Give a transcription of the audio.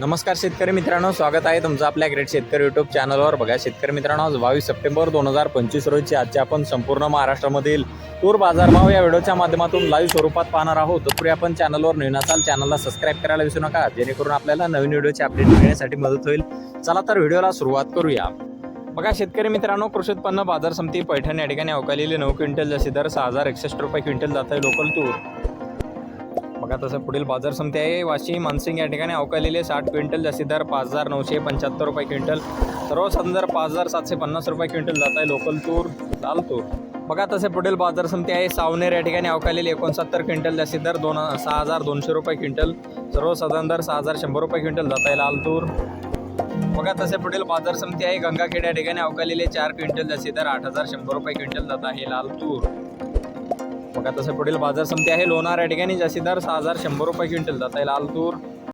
नमस्कार शेतकरी मित्रांनो स्वागत आहे तुमचं आपल्या ग्रेट शेतकरी युट्यूब चॅनलवर बघा शेतकरी मित्रांनो आज बावीस सप्टेंबर दोन हजार पंचवीस रोजी आजच्या आपण संपूर्ण महाराष्ट्रामधील तूर बाजारभाव या व्हिडिओच्या माध्यमातून लाईव्ह स्वरूपात पाहणार आहोत. तत्पूर्वी आपण चॅनलवर नवीन असाल चॅनलला सबस्क्राईब करायला विसरू नका. जेणेकरून आपल्याला नवीन व्हिडिओचे अपडेट मिळण्यासाठी मदत होईल. चला तर व्हिडिओला सुरुवात करूया. बघा शेतकरी मित्रांनो कृषी उत्पन्न बाजार समिती पैठण या ठिकाणी अवकालेली नऊ क्विंटल जसे दर सहा हजार एकसष्ट रुपये क्विंटल जात आहे लोकल तूर. बघा तसं पुढील बाजार समिती आहे. वाशी मानसिंग या ठिकाणी अवकालेले साठ क्विंटल जास्ती दर पाच हजार नऊशे पंच्याहत्तर रुपये क्विंटल. सर्वसाधारण दर पाच हजार सातशे पन्नास रुपये क्विंटल जात आहे. लोकल तूर लाल तूर. बघा तसे पुढील बाजार समिती आहे. सावनेर या ठिकाणी अवकालेली एकोणसत्तर क्विंटल जास्ती दर दोन सहा हजार दोनशे रुपये क्विंटल. सर्वसाधारण दर सहा हजार शंभर रुपये क्विंटल जात आहे लाल तूर. बघा तसे पुढील बाजार समिती आहे. गंगाखेड या ठिकाणी अवकालेले चार क्विंटल जास्ती दर आठ हजार शंभर रुपये क्विंटल जात आहे लाल तूर. मग तसं पुढील बाजार समिती आहे. लोणार या ठिकाणी. जास्तीदार सहा हजार शंभर रुपये क्विंटल जात आहे. लाल तूर